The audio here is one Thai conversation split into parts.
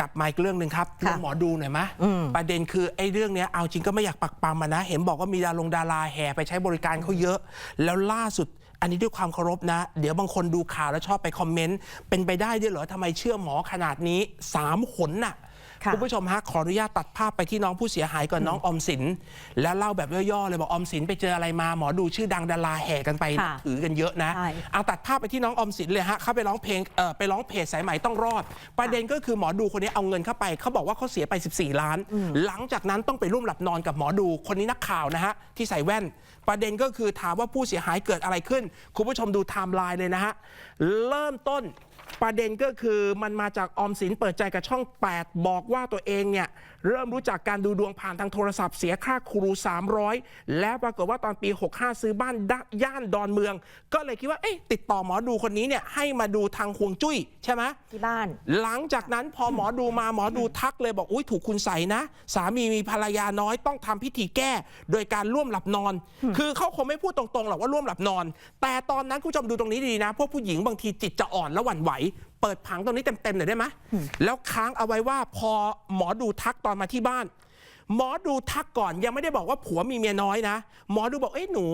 กลับมาอีกเรื่องหนึ่งครับค่ะเรื่องหมอดูหน่อยไหมอืมประเด็นคือไอ้เรื่องเนี้ยเอาจริงก็ไม่อยากปักปำมานะ เห็นบอกว่ามีดารงดาราแห่ไปใช้บริการเขาเยอะ แล้วล่าสุดอันนี้ด้วยความเคารพนะ เดี๋ยวบางคนดูข่าวแล้วชอบไปคอมเมนต์ เป็นไปได้ด้วยเหรอทำไมเชื่อหมอขนาดนี้สามหนน่ะ ค่ะคุณผู้ชมฮะขออนุญาตตัดภาพไปที่น้องผู้เสียหายก่อนน้องออมสิน แล้วเล่าแบบย่อๆเลยบอกออมสินไปเจออะไรมาหมอดูชื่อดังดาราแห่กันไปค่ะถือกันเยอะนะใช่เอาตัดภาพไปที่น้องออมสินเลยฮะเข้าไปร้องเพลงเอ่อไปร้องเพจสายไหมต้องรอด ประเด็นก็คือหมอดูคนนี้เอาเงินเข้าไปเขาบอกว่าเขาเสียไป 14 ล้าน หลังจากนั้นต้องไปร่วมหลับนอนกับหมอดูคนนี้นักข่าวนะฮะที่ใส่แว่น ประเด็นก็คือถามว่าผู้เสียหายเกิดอะไรขึ้น คุณผู้ชมดูไทม์ไลน์เลยนะฮะเริ่มต้น ประเด็นก็คือมันมาจากออมสินเปิดใจกับช่อง 8 บอกว่าตัวเองเนี่ย เริ่มรู้จักการดูดวงผ่านทางโทรศัพท์เสียค่าครู 300 แล้วปรากฏว่าตอนปี 65 ซื้อบ้านดย่านดอนเมือง ก็เลยคิดว่าเอ๊ะติดต่อหมอดูคนนี้เนี่ยให้มาดูทางห่วงจุ้ยใช่ไหมที่บ้าน หลังจากนั้นพอหมอดูมาหมอดูทักเลยบอกอุ้ยถูกคุณใส่นะ สามีมีภรรยาน้อยต้องทำพิธีแก้ โดยการร่วมหลับนอน คือเขาคงไม่พูดตรงๆหรอกว่าร่วมหลับนอน แต่ตอนนั้นคุณผู้ชมดูตรงนี้ดีๆนะพวกผู้หญิงบางทีจิตจะอ่อนและหวั่นไหวเปิดผังตรงนี้เต็มๆหน่อยได้ไหมแล้วค้างเอาไว้ว่าพอหมอดูทักตอนมาที่บ้าน หมอดูทักก่อนยังไม่ได้บอกว่าผัวมีเมียน้อยนะ หมอดูบอกเอ้ยหนู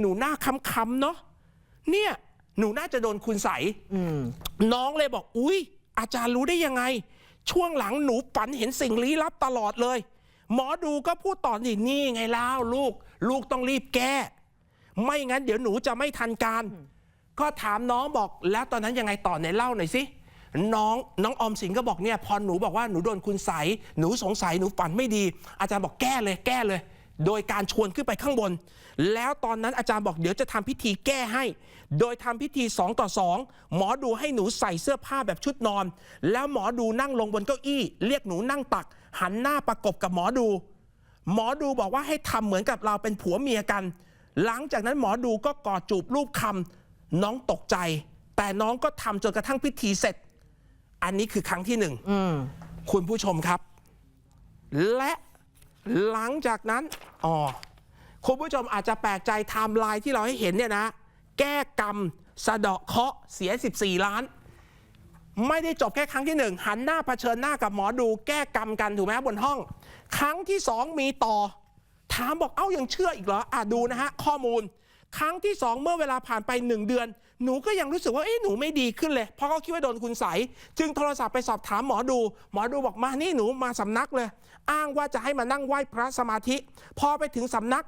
หนูหน้าค้ำๆเนาะเนี่ยหนูน่าจะโดนคุณใสอืมน้องเลยบอก อุ้ยอาจารย์รู้ได้ยังไง ช่วงหลังหนูฝันเห็นสิ่งลี้ลับตลอดเลย หมอดูก็พูดต่อนี่นี่ไงเล่าลูก ลูกต้องรีบแก้ ไม่งั้นเดี๋ยวหนูจะไม่ทันการ ก็ถามน้องบอกแล้วตอนนั้นยังไงต่อไหนเล่าหน่อยสิน้องน้องออมสินก็บอกเนี่ยพอหนูบอกว่าหนูโดนคุณใสหนูสงสัยหนูฝันไม่ดี อาจารย์บอกแก้เลยแก้เลย โดยการชวนขึ้นไปข้างบน แล้วตอนนั้นอาจารย์บอกเดี๋ยวจะทำพิธีแก้ให้ โดยทำพิธี 2 ต่อ 2 หมอดูให้หนูใส่เสื้อผ้าแบบชุดนอน แล้วหมอดูนั่งลงบนเก้าอี้ เรียกหนูนั่งตัก หันหน้าประกบกับหมอดู หมอดูบอกว่าให้ทำเหมือนกับเราเป็นผัวเมียกัน หลังจากนั้นหมอดูก็กอดจูบรูปคำ น้องตกใจ แต่น้องก็ทำจนกระทั่งพิธีเสร็จ อันนี้คือครั้งที่หนึ่งอืมคุณผู้ชมครับ และหลังจากนั้นอ๋อคุณผู้ชมอาจจะแปลกใจไทม์ไลน์ที่เราให้เห็นเนี่ยนะ แก้กรรมสะเดาะเคราะห์เสีย 14 ล้าน ไม่ได้จบแค่ครั้งที่หนึ่งหันหน้าเผชิญหน้ากับหมอดู แก้กรรมกันถูกไหมบนห้อง ครั้งที่สองมีต่อ ถามบอกเอ้ายังเชื่ออีกเหรออะดูนะฮะข้อมูล ครั้งที่สองเมื่อเวลาผ่านไปหนึ่งเดือน หนูก็ยังรู้สึกว่าเอ๊ะหนูไม่ดีขึ้นเลย เพราะเขาคิดว่าโดนคุณใสยจึงโทรศัพท์ไปสอบถามหมอดู หมอดูบอกมานี่หนูมาสำนักเลย อ้างว่าจะให้มานั่งไหว้พระสมาธิ พอไปถึงสำนัก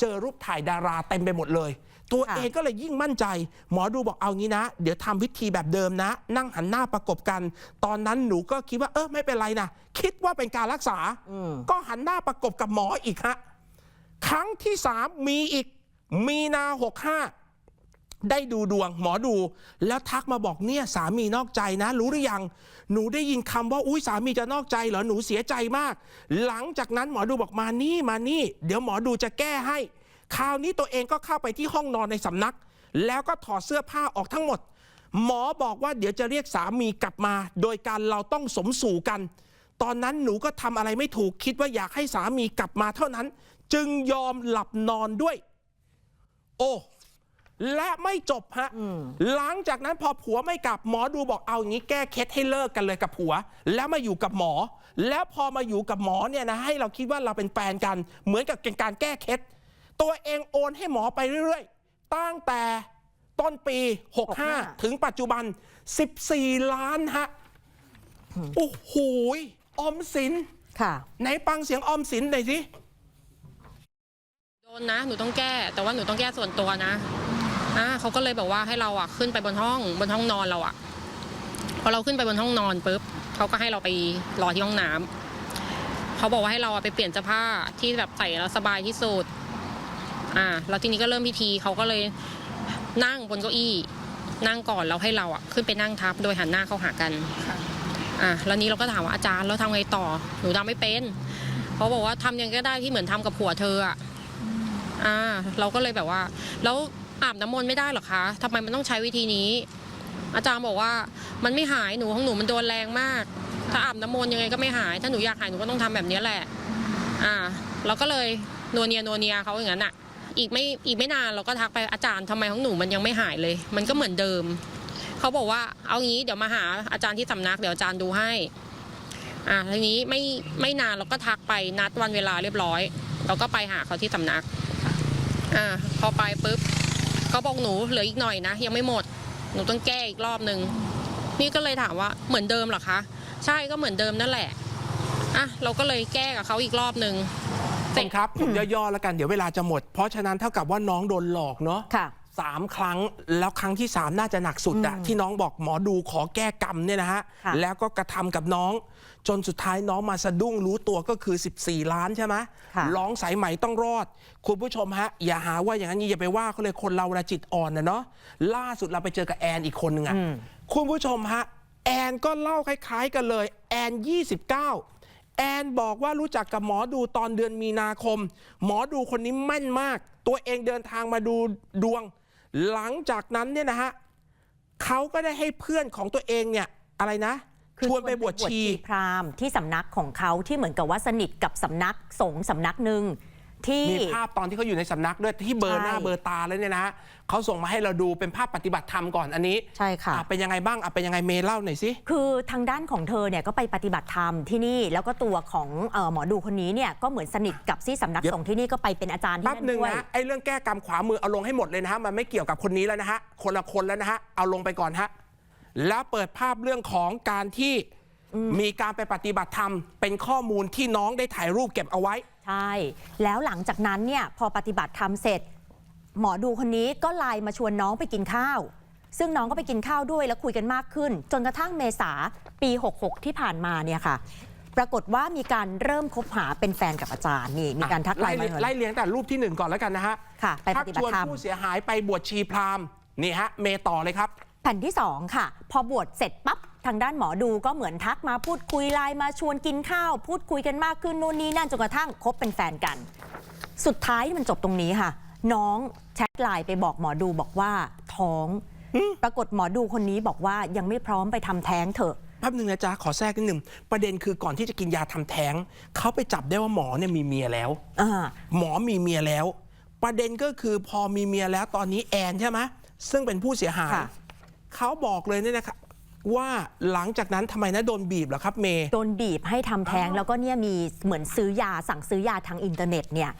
เจอรูปถ่ายดาราเต็มไปหมดเลย ตัวค่ะเองก็เลยยิ่งมั่นใจ หมอดูบอกเอางี้นะ เดี๋ยวทำพิธีแบบเดิมนะ นั่งหันหน้าประกบกัน ตอนนั้นหนูก็คิดว่าเออไม่เป็นไรนะคิดว่าเป็นการรักษาอืมก็หันหน้าประกบกับหมออีกฮะครั้งที่สามมีอีก มีนาหกห้าได้ดูดวงหมอดู แล้วทักมาบอกเนี่ยสามีนอกใจนะ รู้หรือยัง หนูได้ยินคำว่าอุ้ยสามีจะนอกใจเหรอหนูเสียใจมาก หลังจากนั้นหมอดูบอกมานี่มานี่ เดี๋ยวหมอดูจะแก้ให้ คราวนี้ตัวเองก็เข้าไปที่ห้องนอนในสำนัก แล้วก็ถอดเสื้อผ้าออกทั้งหมด หมอบอกว่าเดี๋ยวจะเรียกสามีกลับมา โดยการเราต้องสมสู่กัน ตอนนั้นหนูก็ทำอะไรไม่ถูกคิดว่าอยากให้สามีกลับมาเท่านั้น จึงยอมหลับนอนด้วย โอ้และไม่จบฮะ หลังจากนั้นพอผัวไม่กลับหมอดูบอกเอาอย่างนี้แก้เคล็ดให้เลิกกันเลยกับผัว แล้วมาอยู่กับหมอ แล้วพอมาอยู่กับหมอเนี่ยนะให้เราคิดว่าเราเป็นแฟนกัน เหมือนกับเป็นการแก้เคล็ดตัวเองโอนให้หมอไปเรื่อยๆ ตั้งแต่ต้นปี 65 65ถึงปัจจุบัน 14 ล้านฮะ โอ้โหยออมสินค่ะไหนฟังเสียงออมสินหน่อยสิโด นนะหนูต้องแก้ แต่ว่าหนูต้องแก้ส่วนตัวนะอ่าเขาก็เลยบอกว่าให้เราอะขึ้นไปบนห้องบนห้องนอนเราอะพอเราขึ้นไปบนห้องนอนปุ๊บเขาก็ให้เราไปรอที่ห้องน้ำเขาบอกว่าให้เราไปเปลี่ยนเสื้อผ้าที่แบบใส่แล้วสบายที่สุด อ่า แล้วทีนี้ก็เริ่มพิธีเขาก็เลยนั่งบนเก้าอี้ นั่งก่อนแล้วให้เราอะขึ้นไปนั่งทับโดยหันหน้าเข้าหากันอะแล้วนี้เราก็ถามว่าอาจารย์แล้วทำไงต่อ หนูทำไม่เป็นเขาบอกว่าทำยังก็ได้ที่เหมือนทำกับผัวเธออะ อ่าเราก็เลยแบบว่า แล้วอาบน้ำมนต์ไม่ได้หรอคะทำไมมันต้องใช้วิธีนี้ อาจารย์บอกว่ามันไม่หายหนูของหนูมันโดนแรงมาก ถ้าอาบน้ำมนต์ยังไงก็ไม่หาย ถ้าหนูอยากหายหนูก็ต้องทำแบบนี้แหละ อ่า เราก็เลยนัวเนียนัวเนียเขาอย่างนั้นอะ อีกไม่อีกไม่นานเราก็ทักไปอาจารย์ทำไมของหนูมันยังไม่หายเลย มันก็เหมือนเดิมเขาบอกว่าเอางี้เดี๋ยวมาหาอาจารย์ที่สำนักเดี๋ยวอาจารย์ดูให้ อ่าทีนี้ไม่ไม่นานเราก็ทักไปนัดวันเวลาเรียบร้อย เราก็ไปหาเขาที่สำนัก อ่าพอไปปุ๊บเขาบอกหนูเหลืออีกหน่อยนะยังไม่หมด หนูต้องแก้อีกรอบนึง นี่ก็เลยถามว่าเหมือนเดิมเหรอคะ ใช่ก็เหมือนเดิมนั่นแหละอะเราก็เลยแก้กับเขาอีกรอบนึงเต็มครับผมย่อๆแล้วกันเดี๋ยวเวลาจะหมด เพราะฉะนั้นเท่ากับว่าน้องโดนหลอกเนาะ ค่ะ สามครั้งแล้วครั้งที่สามน่าจะหนักสุดอะที่น้องบอกหมอดูขอแก้กรรมเนี่ยนะฮะค่ะ แล้วก็กระทำกับน้อง จนสุดท้ายน้องมาสะดุ้งรู้ตัวก็คือ 14 ล้านใช่ไหมค่ะ ร้องสายไหมต้องรอด คุณผู้ชมฮะ อย่าหาว่าอย่างนั้นอย่าไปว่าเขาเลยคนเราเวลาจิตอ่อนนะเนาะล่าสุดเราไปเจอกับแอนอีกคนหนึ่งอะคุณผู้ชมฮะ แอนก็เล่าคล้ายๆกันเลย แอน 29 แอนบอกว่ารู้จักกับหมอดูตอนเดือนมีนาคม หมอดูคนนี้แม่นมาก ตัวเองเดินทางมาดูดวง หลังจากนั้นเนี่ยนะฮะเขาก็ได้ให้เพื่อนของตัวเองเนี่ยอะไรนะคือชวนไปบวชชีพราหมณ์ที่สำนักของเขาที่เหมือนกับว่าสนิทกับสำนักสงฆ์สำนักหนึ่ง ที่มีภาพตอนที่เขาอยู่ในสำนักด้วยที่เบอร์ใช่หน้าเบอร์ตาเลยเนี่ยนะฮะเขาส่งมาให้เราดูเป็นภาพปฏิบัติธรรมก่อนอันนี้ใช่ค่ะอ่เป็นยังไงบ้างอะเป็นยังไงเมย์เล่าหน่อยสิคือทางด้านของเธอเนี่ยก็ไปปฏิบัติธรรมที่นี่แล้วก็ตัวของเออหมอดูคนนี้เนี่ยก็เหมือนสนิทกับที่สำนักเดี๋ยวสงฆ์ที่นี่ก็ไปเป็นอาจารย์ที่แป๊บนั่นหนึ่งด้วยนะไอ้เรื่องแก้กรรมขวามือเอาลงให้หมดเลยนะฮะมันไม่เกี่ยวกับคนนี้แล้วนะฮะคนละคนแล้วนะฮะเอาลงไปก่อนฮะแล้วเปิดภาพเรื่องของการที่ มีการไปปฏิบัติธรรม เป็นข้อมูลที่น้องได้ถ่ายรูปเก็บเอาไว้ ใช่ แล้วหลังจากนั้นเนี่ยพอปฏิบัติธรรมเสร็จ หมอดูคนนี้ก็ไลน์มาชวนน้องไปกินข้าว ซึ่งน้องก็ไปกินข้าวด้วยแล้วคุยกันมากขึ้น จนกระทั่งเมษาปี 66 ที่ผ่านมาเนี่ยค่ะ ปรากฏว่ามีการเริ่มคบหาเป็นแฟนกับอาจารย์นี่มีการทักไลไล่น์มาเรียงไล่เลียงแต่รูปที่หนึ่งก่อนแล้วกันนะฮะค่ะไปปชักฏิชบัวนติธรรมผู้เสียหายไปบวชชีพราหมณ์นี่ฮะเมย์ต่อเลยครับแผ่นที่ 2 ค่ะ พอบวชเสร็จปั๊บ ทางด้านหมอดูก็เหมือนทักมาพูดคุยไลน์มาชวนกินข้าว พูดคุยกันมากขึ้นนู่นนี่นั่นจนกระทั่งคบเป็นแฟนกัน สุดท้ายมันจบตรงนี้ค่ะ น้องแชทไลน์ไปบอกหมอดูบอกว่าท้อง ปรากฏหมอดูคนนี้บอกว่ายังไม่พร้อมไปทำแท้งเถอะแป๊บหนึ่งนะจ๊ะขอแทรกนิดหนึ่งประเด็นคือก่อนที่จะกินยาทำแท้งเขาไปจับได้ว่าหมอเนี่ยมีเมียแล้วอ่าหมอมีเมียแล้ว ประเด็นก็คือพอมีเมียแล้วตอนนี้แอนใช่ไหมซึ่งเป็นผู้เสียหายค่ะเขาบอกเลยเนี่ยนะครับ ว่าหลังจากนั้นทำไมนะโดนบีบเหรอครับเมย์โดนบีบให้ทำแท้งอ้าวแล้วก็เนี่ยมีเหมือนซื้อยาสั่งซื้อยาทางอินเทอร์เน็ตเนี่ย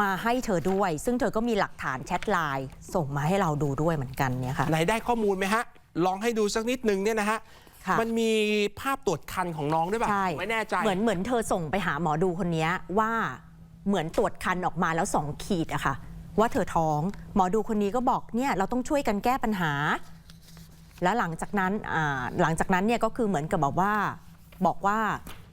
มาให้เธอด้วย ซึ่งเธอก็มีหลักฐานแชทไลน์ส่งมาให้เราดูด้วยเหมือนกันเนี่ยค่ะไหนได้ข้อมูลไหมฮะ ลองให้ดูสักนิดหนึ่งเนี่ยนะฮะค่ะมันมีภาพตรวจคันของน้องด้วยป่ะใช่ผมไม่แน่ใจเหมือนเหมือนเธอส่งไปหาหมอดูคนนี้ว่าเหมือนตรวจคันออกมาแล้วสองขีดอะค่ะว่าเธอท้อง หมอดูคนนี้ก็บอกเนี่ยเราต้องช่วยกันแก้ปัญหา แล้วหลังจากนั้นหลังจากนั้นเนี่ยก็คือเหมือนกับบอกว่าบอกว่า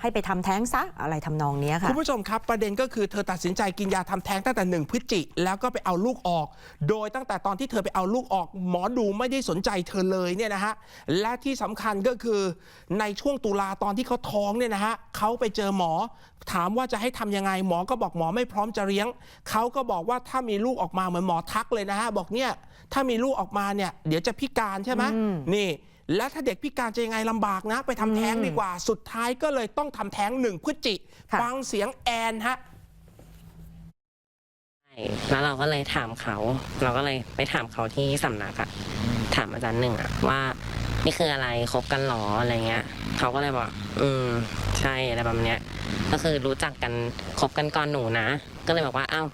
ให้ไปทำแท้งซะอะไรทำนองเนี้ยค่ะคุณผู้ชมครับประเด็นก็คือเธอตัดสินใจกินยาทำแท้งตั้งแต่หนึ่งพฤศจิ แล้วก็ไปเอาลูกออก โดยตั้งแต่ตอนที่เธอไปเอาลูกออก หมอดูไม่ได้สนใจเธอเลยเนี่ยนะฮะและที่สำคัญก็คือในช่วงตุลาตอนที่เขาท้องเนี่ยนะฮะเขาไปเจอหมอ ถามว่าจะให้ทำยังไงหมอก็บอกหมอไม่พร้อมจะเลี้ยงเขาก็บอกว่าถ้ามีลูกออกมาเหมือนหมอทักเลยนะฮะบอกเนี่ยถ้ามีลูกออกมาเนี่ยเดี๋ยวจะพิการใช่ไหมนี่ แล้วถ้าเด็กพิการจะยังไงลำบากนะ ไปทำแท้งดีกว่า สุดท้ายก็เลยต้องทำแท้งหนึ่งพฤศจิค่ะ ฟังเสียงแอนฮะใช่แล้วเราก็เลยถามเขา เราก็เลยไปถามเขาที่สำนักอะถามอาจารย์หนึ่งอะว่านี่คืออะไรคบกันหรออะไรเงี้ยเขาก็เลยบอก อืมใช่อะไรประมาณเนี้ย ก็คือรู้จักกันคบกันก่อนหนูนะ ก็เลยบอกว่าอ้าว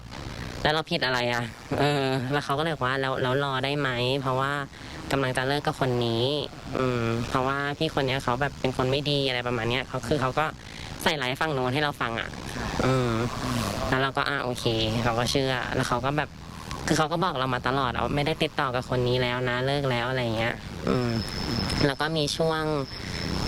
แล้วเราผิดอะไรอะเออ แล้วเขาก็เลยบอกว่าแล้วแล้วรอได้ไหมเพราะว่า กำลังจะเลิกกับคนนี้ อืม เพราะว่าพี่คนเนี้ยเขาแบบเป็นคนไม่ดีอะไรประมาณเนี้ยเขาคือเขาก็ใส่ร้ายฝั่งโน้นให้เราฟังอะอืม แล้วเราก็อ่าโอเคเราก็เชื่อ แล้วเขาก็แบบ คือเขาก็บอกเรามาตลอดว่าไม่ได้ติดต่อกับคนนี้แล้วนะเลิกแล้วอะไรเงี้ย อืม แล้วก็มีช่วง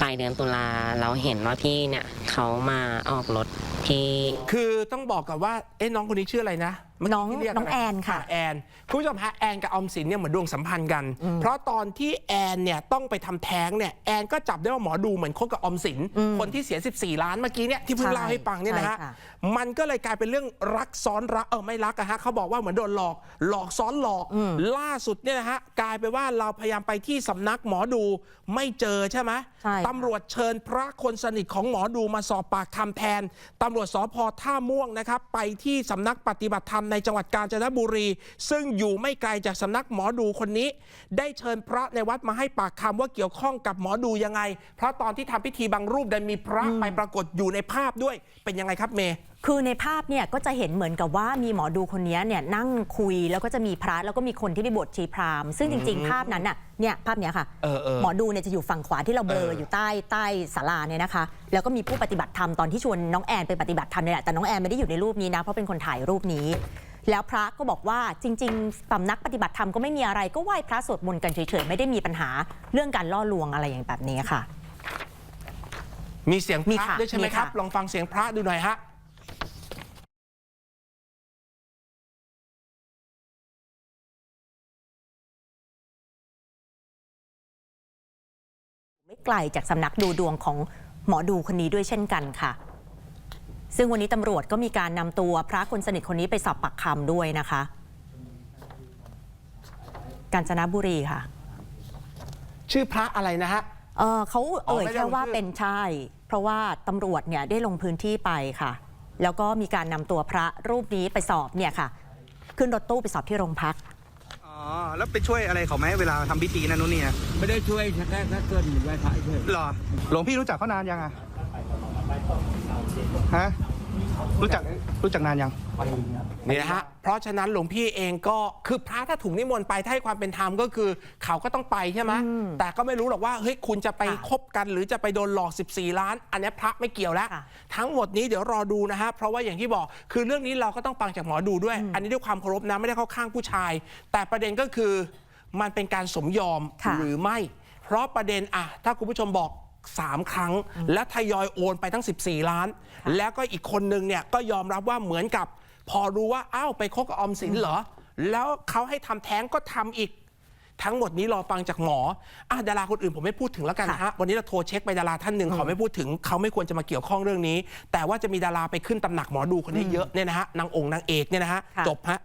ปลายเดือนตุลาเราเห็นว่าพี่เนี่ยเขามาออกรถที่ คือต้องบอกกับว่า เอ๊ะน้องคนนี้ชื่ออะไรนะเมื่กี้ น้องที่เรียกน้องแอนค่ะ แอนคุณผู้ชมฮะแอนกับออมสินเนี่ยเหมือนดวงสัมพันธ์กัน เพราะตอนที่แอนเนี่ยต้องไปทำแท้งเนี่ยแอนก็จับได้ว่าหมอดูเหมือนคบกับออมสิน คนที่เสีย 14 ล้านเมื่อกี้เนี่ยที่เพิ่งใช่เล่าให้ฟังเนี่ยนะฮะ ใช่ค่ะ มันก็เลยกลายเป็นเรื่องรักซ้อนรักเออไม่รักอะฮะเขาบอกว่าเหมือนโดนหลอก หลอกซ้อนหลอก ล่าสุดเนี่ยนะฮะกลายไปนว่าเราพยายามไปที่สำนักหมอดูไม่เจอใช่ไหมใช่ค่ะ ตำรวจเชิญพระคนสนิทของหมอดูมาสอบปากคำแทนตำรวจสพท่าม่วงนะครับ ไปที่สำนักปฏิบัติธรรมในในจังหวัดกาญจนบุรี ซึ่งอยู่ไม่ไกลจากสำนักหมอดูคนนี้ ได้เชิญพระในวัดมาให้ปากคำว่าเกี่ยวข้องกับหมอดูยังไง เพราะตอนที่ทำพิธีบางรูปดันมีพระไปปรากฏอยู่ในภาพด้วยเป็นยังไงครับเมย์ คือในภาพเนี่ยก็จะเห็นเหมือนกับว่ามีหมอดูคนนี้เนี่ยนั่งคุยแล้วก็จะมีพระแล้วก็มีคนที่ไปบวชชีพราหมณ์ซึ่งจริง ๆ ภาพนั้นน่ะเนี่ยภาพเนี้ยค่ะเออเออหมอดูเนี่ยจะอยู่ฝั่งขวาที่เราเบลอเออออยู่ใต้ใต้ศาลาเนี่ยนะคะ แล้วก็มีผู้ปฏิบัติธรรมตอนที่ชวนน้องแอนไปปฏิบัติธรรมเนี่ยแหละแต่น้องแอนไม่ได้อยู่ในรูปนี้นะเพราะเป็นคนถ่ายรูปนี้ แล้วพระก็บอกว่าจริงๆสำนักปฏิบัติธรรมก็ไม่มีอะไรก็ไหว้พระสวดมนต์กันเฉยๆไม่ได้มีปัญหาเรื่องการล่อลวงอะไรอย่างแบบนี้ค่ะ มีเสียงพมีระค่ะด้วยใช่ไหมมีคค่ะ รับ ลองฟังเสียงพระดูหน่อยฮะ ไม่ไกลจากสำนักดูดวงของหมอดูคนนี้ด้วยเช่นกันค่ะ ซึ่งวันนี้ตำรวจก็มีการนำตัวพระคนสนิทคนนี้ไปสอบปากคำด้วยนะคะ กาญจนบุรีค่ะ ชื่อพระอะไรนะฮะ เออเขาเอ่ยอ๋อไม่ได้แค่ว่าลงชื่อ เป็นใช่ เพราะว่าตำรวจเนี่ยได้ลงพื้นที่ไปค่ะ แล้วก็มีการนำตัวพระรูปนี้ไปสอบเนี่ยค่ะ ขึ้นรถตู้ไปสอบที่โรงพักอ๋อ แล้วไปช่วยอะไรเขาไหมเวลาทำพิธีนั่นนู่นนี่นะไม่ได้ช่วยแค่แค่เกินไหว้พระเฉยหรอหลวงพี่รู้จักเขานานยังอะฮะรู้จักรู้จักนานยัง นี่นะฮะ เพราะฉะนั้นหลวงพี่เองก็คือพระถ้าถูกนิมนต์ไปถ้าให้ความเป็นธรรมก็คือ เขาก็ต้องไปใช่ไหมแต่ก็ไม่รู้หรอกว่าเฮ้ยคุณจะไปค่ะคบกัน หรือจะไปโดนหลอก 14 ล้าน อันนี้พระไม่เกี่ยวแล้วค่ะทั้งหมดนี้เดี๋ยวรอดูนะฮะเพราะว่าอย่างที่บอกคือเรื่องนี้เราก็ต้องฟังจากหมอดูด้วย อันนี้ด้วยความเคารพนะไม่ได้เข้าข้างผู้ชาย แต่ประเด็นก็คือมันเป็นการสมยอมค่ะหรือไม่ เพราะประเด็นอะถ้าคุณผู้ชมบอก3ครั้ง และทยอยโอนไปทั้ง 14 ล้าน แล้วก็อีกคนนึงเนี่ยก็ยอมรับว่าเหมือนกับ พอรู้ว่าอ้าวไปคบกับออมสินเหรอ แล้วเขาให้ทำแท้งก็ทำอีก ทั้งหมดนี้รอฟังจากหมออะดาราคนอื่นผมไม่พูดถึงแล้วกันนะฮะวันนี้เราโทรเช็คไปดาราท่านหนึ่งขอไม่พูดถึงเขาไม่ควรจะมาเกี่ยวข้องเรื่องนี้ แต่ว่าจะมีดาราไปขึ้นตำหนักหมอดูคนนี้เยอะเนี่ยนะฮะนางองค์นางเอกเนี่ยนะฮะค่ะจบฮะ